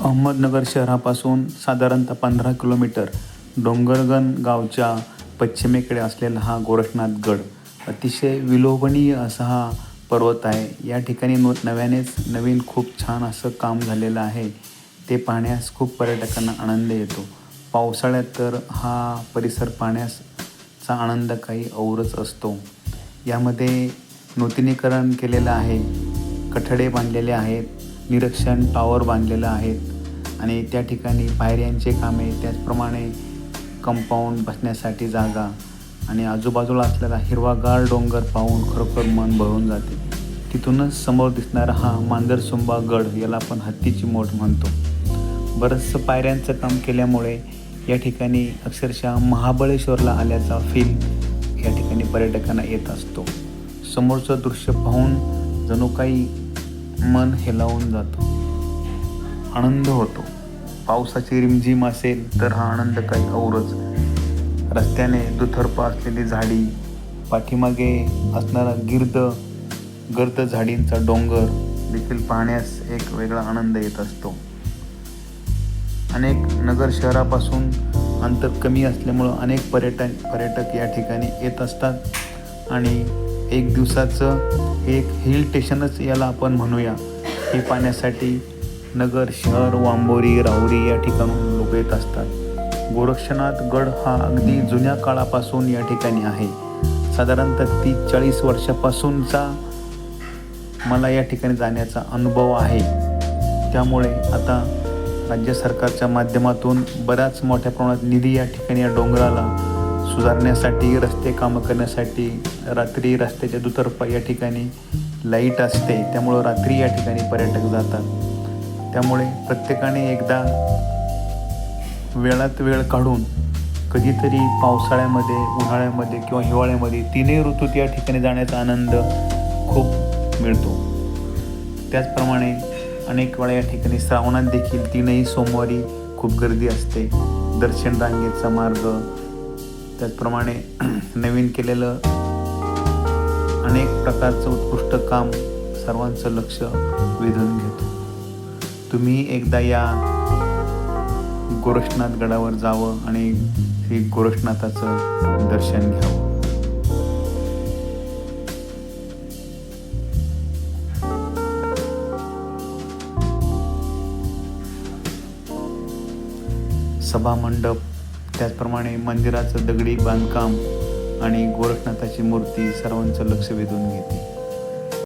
अहमदनगर शहरापासून साधारणतः पंधरा किलोमीटर डोंगरगण गावच्या पश्चिमेकडे असलेला हा गोरखनाथ गड. अतिशय विलोभनीय असा हा पर्वत आहे. या ठिकाणी नो नव्यानेच नवीन खूप छान असं काम झालेलं आहे. ते पाहण्यास खूप पर्यटकांना आनंद येतो. पावसाळ्यात तर हा परिसर पाहण्यासचा आनंद काही औरच असतो. यामध्ये नूतनीकरण केलेलं आहे. कठडे बांधलेले आहेत. निरीक्षण टॉवर बांधलेलं आहेत आणि त्या ठिकाणी पायऱ्यांचे कामे त्याचप्रमाणे कंपाऊंड बसण्यासाठी जागा आणि आजूबाजूला असलेला हिरवागार डोंगर पाहून खरोखर मन भरून जाते. तिथूनच समोर दिसणारा हा मांजरसुंबा गड याला आपण हत्तीची मोठ म्हणतो. बरंचसं पायऱ्यांचं काम केल्यामुळे या ठिकाणी अक्षरशः महाबळेश्वरला आल्याचा फील या ठिकाणी पर्यटकांना येत असतो. समोरचं दृश्य पाहून जणू काही मन हेलावून जातं. आनंद होतो. पावसाची रिमझिम असेल तर हा आनंद काही औरच रस्त्याने दुथर्प असलेली झाडी पाठीमागे असणारा गिर्द गर्द झाडींचा डोंगर देखील पाहण्यास एक वेगळा आनंद येत असतो. अनेक नगर शहरापासून अंतर कमी असल्यामुळं अनेक पर्यटन पर्यटक या ठिकाणी येत असतात आणि एक दिवसाचं एक हिल स्टेशनच याला आपण म्हणूया. हे पाहण्यासाठी नगर शहर वांबोरी राहुरी या ठिकाणून लोक येत असतात. गोरक्षनाथ गड हा अगदी जुन्या काळापासून या ठिकाणी आहे. साधारणतः तीस चाळीस वर्षापासूनचा मला या ठिकाणी जाण्याचा अनुभव आहे. त्यामुळे आता राज्य सरकारच्या माध्यमातून बऱ्याच मोठ्या प्रमाणात निधी या ठिकाणी या डोंगराला सुधारण्यासाठी रस्ते कामं करण्यासाठी रात्री रस्त्याच्या दुतर्फा या ठिकाणी लाइट असते. त्यामुळं रात्री या ठिकाणी पर्यटक जातात. त्यामुळे प्रत्येकाने एकदा वेळात वेळ काढून कधीतरी पावसाळ्यामध्ये उन्हाळ्यामध्ये किंवा हिवाळ्यामध्ये तीनही ऋतूत या ठिकाणी जाण्याचा आनंद खूप मिळतो. त्याचप्रमाणे अनेक वेळा या ठिकाणी श्रावणात देखील तीनही सोमवारी खूप गर्दी असते. दर्शन रांगेचा मार्ग त्याचप्रमाणे नवीन केलेलं अनेक प्रकारचं उत्कृष्ट काम सर्वांचं लक्ष वेधून घेतो. तुम्ही एकदा या गोरक्षनाथ गडावर जावं आणि श्री गोरक्षनाथाचं दर्शन घ्यावं. सभामंडप त्याचप्रमाणे मंदिराचं दगडी बांधकाम आणि गोरखनाथाची मूर्ती सर्वांचं लक्ष वेधून घेते.